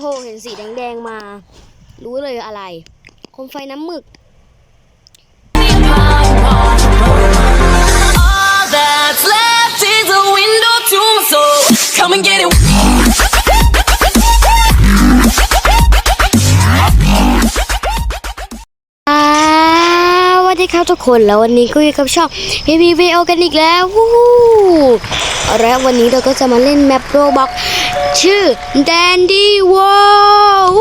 โห เห็นสีแดงๆมา รู้เลยอะไรคมไฟน้ำหมึก ดีครับทุกคนแล้ววันนี้ก็อยู่กับช่อง PPVO กันอีกแล้ววู้และวันนี้เราก็จะมาเล่นแมปโรบอกชื่อแดนดี้วอล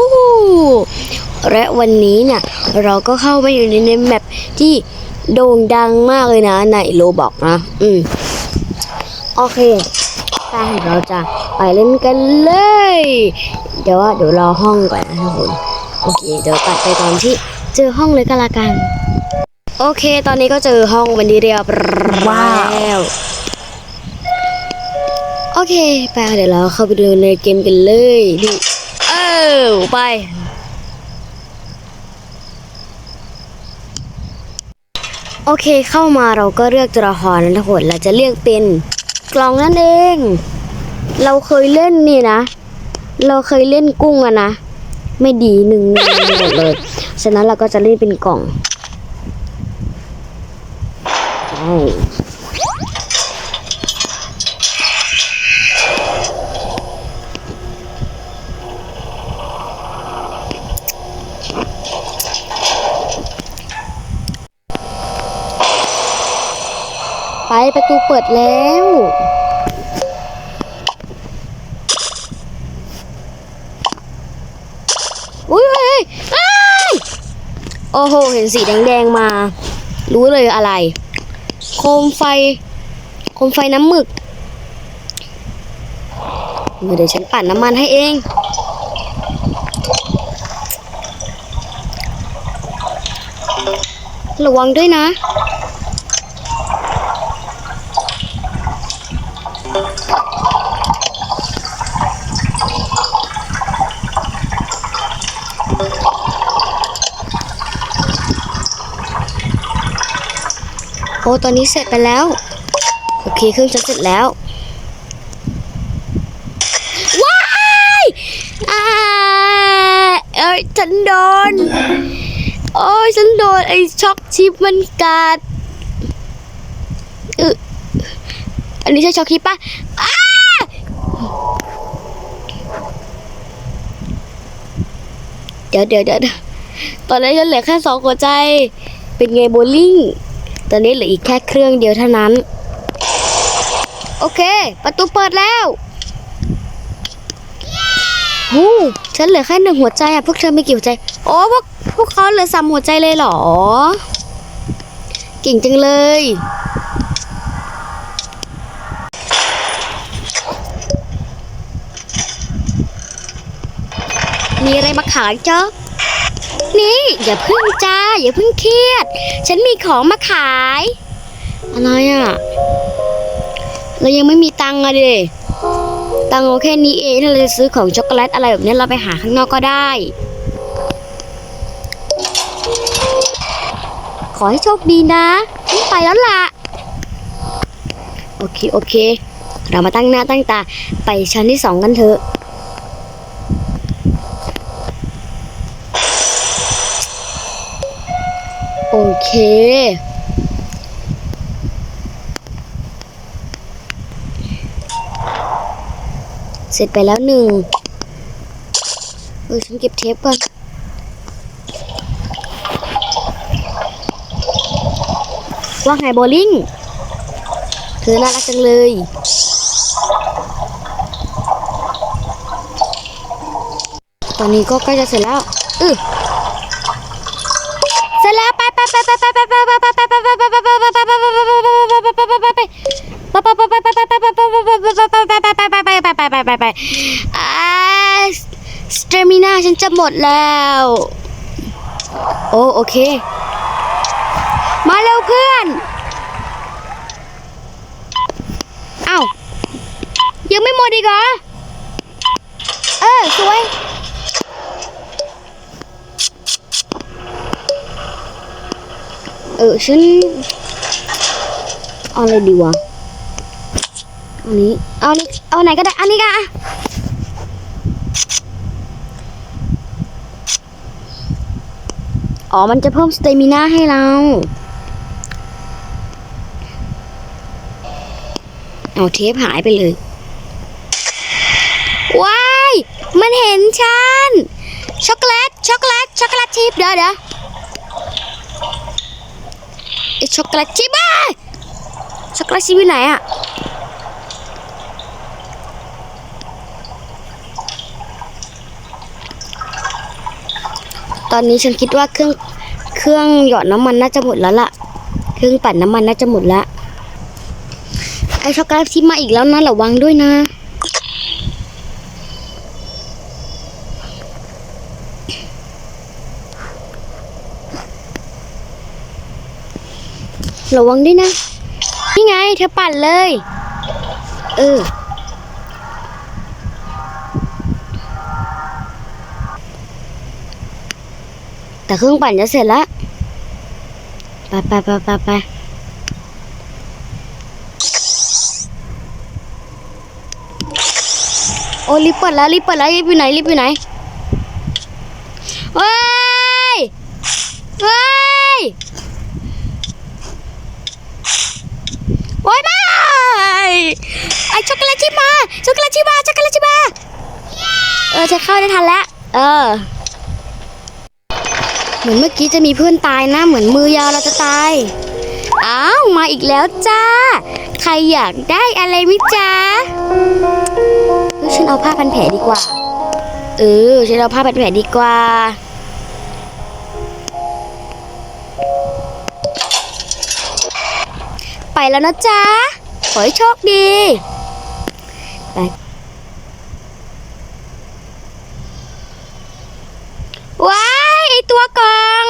และวันนี้เนี่ยเราก็เข้ามาอยู่ในแมปที่โด่งดังมากเลยนะในโรบอกนะ อืมโอเคไปเราจะไปเล่นกันเลย เดี๋ยวว่าเดี๋ยวรอห้องก่อนนะทุกคน โอเค เดี๋ยวตัดไปตอนที่เจอห้องเลยก็แล้วกัน โอเค ตอนนี้ก็เจอห้องวันนี้เรียบร้อยแล้วโอเค ไปเดี๋ยวเราเข้าไปดูในเกมกันเลยดิเออไป โอเคเข้ามาเราก็เลือกตัวละครนะทุกคนเราจะเลือกเป็นกล่องนั่นเอง เราเคยเล่นนี่นะ เราเคยเล่นกุ้งอะนะ ไม่ดีหนึ่งหนึ่งหมดเลย ฉะนั้นเราก็จะเล่นเป็นกล่อง ไปประตูเปิดแล้วอุ้ยเฮ้ยโอ้โห เห็นสีแดงๆมา รู้เลยอะไร คมไฟ โคมไฟน้ำหมึก เดี๋ยวฉันปั่นน้ำมันให้เอง ระวังด้วยนะ โอ้ตอนนี้เสร็จไปแล้ว โอเคเครื่องจะเสร็จแล้ว ว้ายอ่เอ้ยฉันโดน โอ้ยฉันโดนไอ้ช็อกชิปมันกัดอออันนี้ใช่ช็อกชิปปะอ้าเดี๋ยวเดี๋ยวเดี๋ยวตอนนี้ฉันเหลือแค่สองหัวใจ เป็นไงโบลิ่ง ตอนนี้เหลืออีกแค่เครื่องเดียวเท่านั้น โอเค ประตูเปิดแล้วหูฉันเหลือแค่หนึ่งหัวใจอะพวกเธอไม่กี่หัวใจ โอ้พวกพวกเขาเหลือสามหัวใจเลยเหรอ เก่งจังเลย มีอะไรมาขายเจ้า นี้ อย่าพึ่งจ้า อย่าพึ่งเครียด ฉันมีของมาขาย อะไรอะ เรายังไม่มีตังค์อะเดตังค์แค่นี้เองถ้าเราจะซื้อของช็อกโกแลตอะไรแบบนี้เราไปหาข้างนอกก็ได้ ขอให้โชคดีนะไปแล้วล่ะ โอเค โอเค เรามาตั้งหน้าตั้งตา ไปชั้นที่สองกันเถอะ เคเสร็จไปแล้วหนึ่งเออฉันเก็บเทปก่อน ว่าไงโบลิ่ง เธอน่ารักจังเลย ตอนนี้ก็ใกล้จะเสร็จแล้ว อือ จะหมดแล้ว โอ้โอเค มาเร็วเพื่อนเอ้ายังไม่หมดอีกเหรอ เออสวยเออฉันเอาอะไรดีวะอันนี้ เอานี้เอาไหนก็ได้ อันนี้ก็อะ อ๋อ มันจะเพิ่มสเตมิน่าให้เรา เอาเทปหายไปเลย ว้าย มันเห็นฉัน ช็อกโกแลต ช็อกโกแลต ช็อกโกแลตชิพเดี๋ยวเดี๋ยวไอช็อกโกแลตชิพอะช็อกโกแลตชิพอยู่ไหนอะ ตอนนี้ฉันคิดว่าเครื่องเครื่องหยอดน้ำมันน่าจะหมดแล้วล่ะ เครื่องปั่นน้ำมันน่าจะหมดล้วไอช็อกโกแลตชิพมาอีกแล้วนะระวังด้วยนะ ระวังด้วยนะ นี่ไงเธอปั่นเลย เออ แต่เครื่องปั่นจะเสร็จแล้วไปไปไปไปไปโอ้รีบเปิดแล้วรีบเปิดแล้วรีบอยู่ไหนรีบอยู่ไหนเฮ้ยเฮ้ยโอ๊ยม่ไอช็อกโกแลตชิมาช็อกโกแลตชิมาช็อกโกแลตชิมาเออจะเข้าได้ทันแล้วเออ เหมือนเมื่อกี้จะมีเพื่อนตายนะ เหมือนมือยาวเราจะตาย อ้าว มาอีกแล้วจ้า ใครอยากได้อะไรมิจ้าเออฉันเอาผ้าพันแผลดีกว่า เออ ฉันเอาผ้าพันแผลดีกว่า ไปแล้วนะจ๊ะ ขอให้โชคดี ไป ว้ายไอ ตัวกอง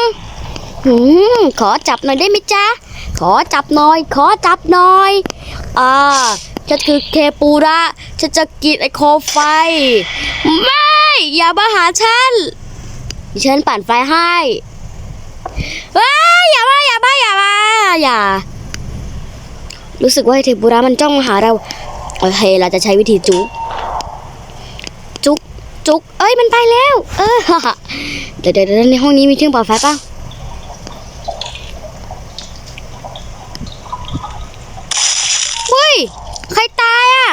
หืมขอจับหน่อยได้ไหมจ๊ะ ขอจับหน่อย ขอจับหน่อย อ่าฉันคือเคปูระฉันจะกินไอโคมไฟ ไม่ อย่ามาหาฉันดิฉันปั่นไฟให้ว้าอย่ามาอย่ามาอย่ามาอย่า รู้สึกว่าเทปุระมันจ้องมาหาเรา โอเค เราจะใช้วิธีจุก จุก เอ้ยมันไปแล้ว เออเดี๋ยวเดี๋ยวในห้องนี้มีเครื่องเป่าไฟป่ะเฮ้ย ใครตายอะ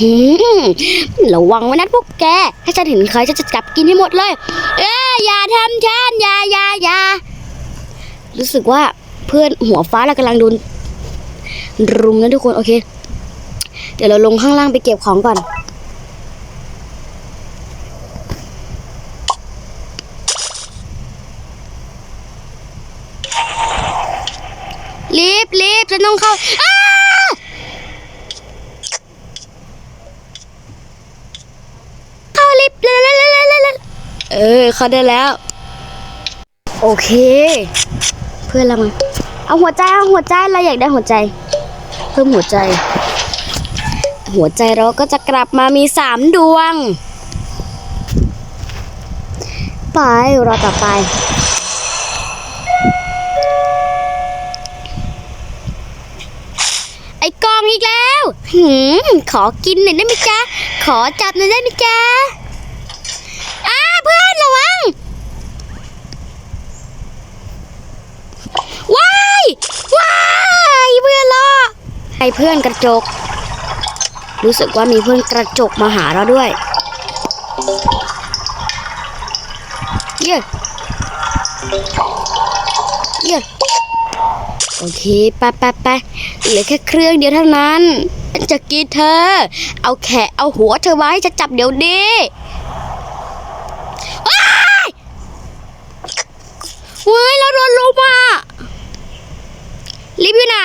หืมระวังไว้นะพวกแก ถ้าฉันเห็นใครฉันจะจับกินให้หมดเลย เอ้ยอย่าทำฉันอย่าอย่าอย่ารู้สึกว่าเพื่อนหัวฟ้าเรากำลังโดนรุมนะทุกคน โอเค ดี๋ยวเราลงข้างล่างไปเก็บของก่อน รีบรีบฉันต้องเข้าเข้ารีบเร็วเร็วเร็วเร็วเออเขาได้แล้ว โอเค เพื่อนเรามาเอาหัวใจเอาหัวใจเราอยากได้หัวใจ เพิ่มหัวใจ หัวใจเราก็จะกลับมามีสามดวง ไปรอต่อไป ไอ้กองอีกแล้วหืมขอกินหน่อยได้ไหมจ๊ะ ขอจับหน่อยได้ไหมจ๊ะอ้าเพื่อนระวัง ว้าย ว้าย เพื่อนล่อไอ้เพื่อนกระจก รู้สึกว่ามีเพื่อนกระจกมาหาเราด้วย เย้เย้โอเคไปไปไปเหลือแค่เครื่องเดียวเท่านั้นจะกินเธอ เอาแขะเอาหัวเธอไว้จะจับเดี๋ยวนี้ว้ายเว้ยเราโดนลุมอะลิฟต์อยู่ไหน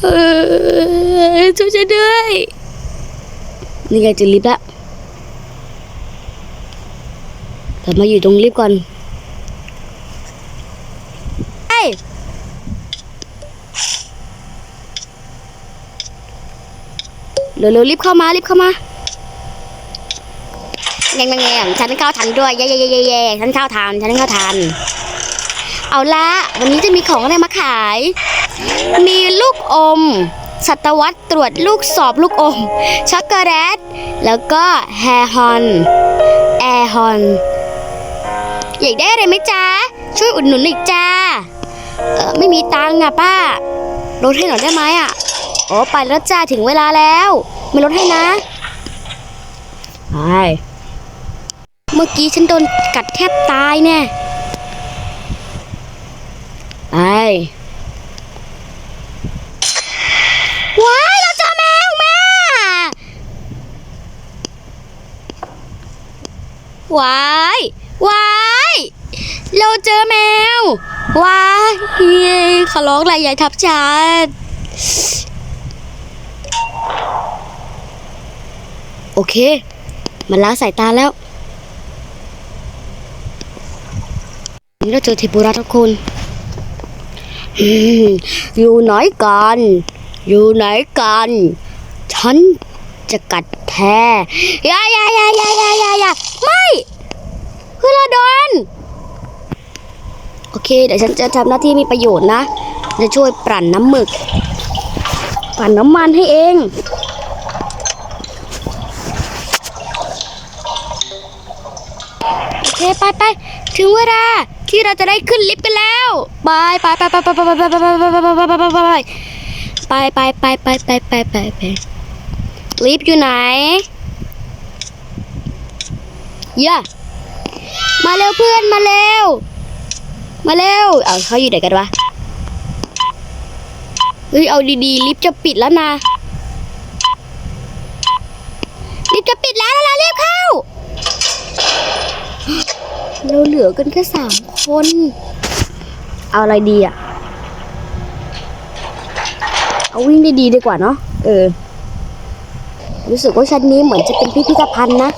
ช่วยฉันด้วย นี่ไงเจะลิฟต์ละแต่มาอยู่ตรงลิฟต์ก่อนไอ้ยเร็วๆรีบเข้ามารีบเข้ามาแงงแงงแงงฉันเข้าทันด้วยเย่เย่เย่เย่เย่ฉันเข้าทันฉันเข้าทัน เอาละวันนี้จะมีของอะไรมาขาย มีลูกอม สัตวรรษตรวจลูกสอบลูกอม ช็อกโกแลต แล้วก็แฮร์ฮอน แอร์ฮอน อยากได้อะไรไหมจ๊ะ ช่วยอุดหนุนหน่อยจ้า เออไม่มีตังค์อะป้า ลดให้หน่อยได้ไหมอะอ๋อไปแล้วจ้าถึงเวลาแล้ว ไม่ลดให้นะไปเมื่อกี้ฉันโดนกัดแทบตายแน่ไป ว้ายเราเจอแมวแม่ วายวายเราเจอแมววายเย้ขอร้องอะไรย่าทับฉันโอเค มันล้าสายตาแล้วนี่เราเจอเทปุระทุกคนอยู่ไหนกัน อยู่ไหนกัน ฉันจะกัด แท้อยายายายายายายาไม่คือเราโดนโอเค เดี๋ยวฉันจะทำหน้าที่มีประโยชน์นะ จะช่วยปั่นน้ำหมึกปั่นน้ำมันให้เอง โอเค ไปไปถึงเวลาที่เราจะได้ขึ้นลิฟต์กันแล้วไปไปไปไปไปไปไปไปไปไปไปไปไปไปไปไปไปไป ลิฟต์อยู่ไหนเย่ามาเร็วเพื่อนมาเร็ว มาเร็ว เอาเขาอยู่ไหนกันวะ เฮ้ยเอาดีๆลิฟต์จะปิดแล้วนะลิฟต์จะปิดแล้วแล้วรีบเข้า เราเหลือกันแค่สามคน เอาอะไรดีอะเอาวิ่งได้ดีดีกว่าเนาะ เออ รู้สึกว่าชั้นนี้เหมือนจะเป็นพิพิธภัณฑ์นะ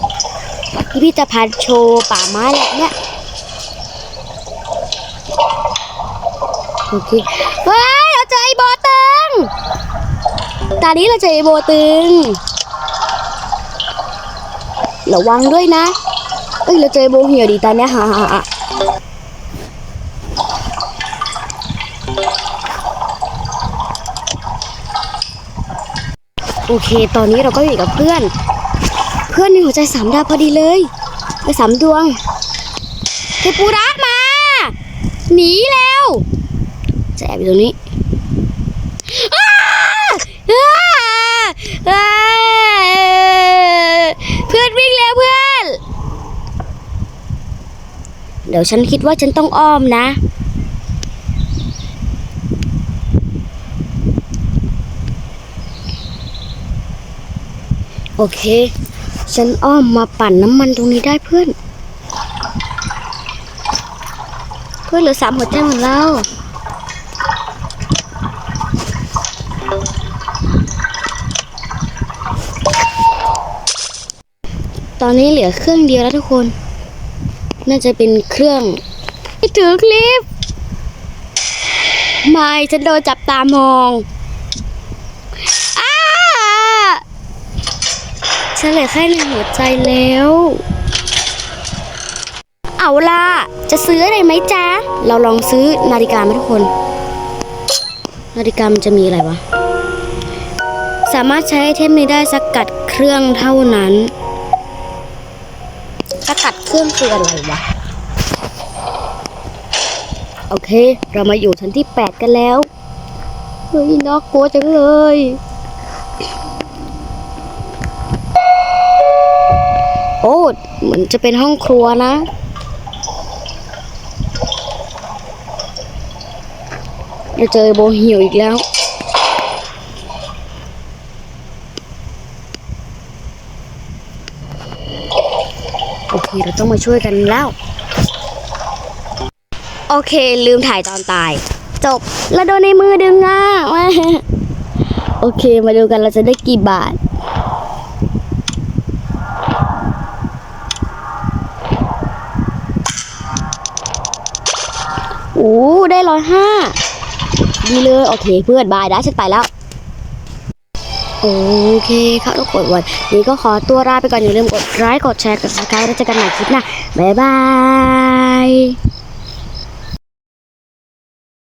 พิพิธภัณฑ์โชว์ป่าไม้แหละเนี่ยโอเคเฮ้ยเราเจอไอ้โบตึง ตอนนี้เราเจอไอ้โบตึง ระวังด้วยนะ เอ้ย เราเจอโบเหี่ยวดีตอนเนี้ยฮ่าฮ่า โอเค ตอนนี้เราก็อยู่กับเพื่อน เพื่อนมีหัวใจสามดาวพอดีเลยไปสามดวงเทปุระมา หนีแล้วจะแอบอยู่ตรงนี้เพื่อนวิ่งแล้วเพื่อน เดี๋ยวฉันคิดว่าฉันต้องอ้อมนะ โอเค ฉันอ้อมมาปั่นน้ำมันตรงนี้ได้เพื่อน เพื่อนเหลือสามหัวใจเหมือนเราตอนนี้เหลือเครื่องเดียวแล้วทุกคน น่าจะเป็นเครื่องไม่ถือคลิป ไม่ฉันโดนจับตามองอ้า ฉันเหลือแค่หนึ่งหัวใจแล้ว เอาล่ะ จะซื้ออะไรไหมจ๊ะ เราลองซื้อนาฬิกาไหมทุกคน นาฬิกามันจะมีอะไรวะ สามารถใช้ไอเทมนี้ได้สกัดเครื่องเท่านั้น สกัดเครื่องคืออะไรวะ โอเค เรามาอยู่ชั้นที่ 8 กันแล้ว เฮ้ยน่ากลัวจังเลย โอ้เหมือนจะเป็นห้องครัวนะ เราเจอโบเหี่ยวอีกแล้ว โอเค เราต้องมาช่วยกันแล้ว โอเค ลืมถ่ายตอนตาย จบ แล้วโดนในมือดึงอะ โอเค มาดูกันเราจะได้กี่บาท โอ้ได้ร้อยห้าดีเลย โอเค เพื่อนบายได้ฉันไปแล้ว โอเคครับทุกคนวันนี้ก็ขอตัวลาไปก่อนอย่าลืมกดไลค์กดแชร์กดซับสไครต์แล้วเจอกันใหม่คลิปหน้าบ๊ายบาย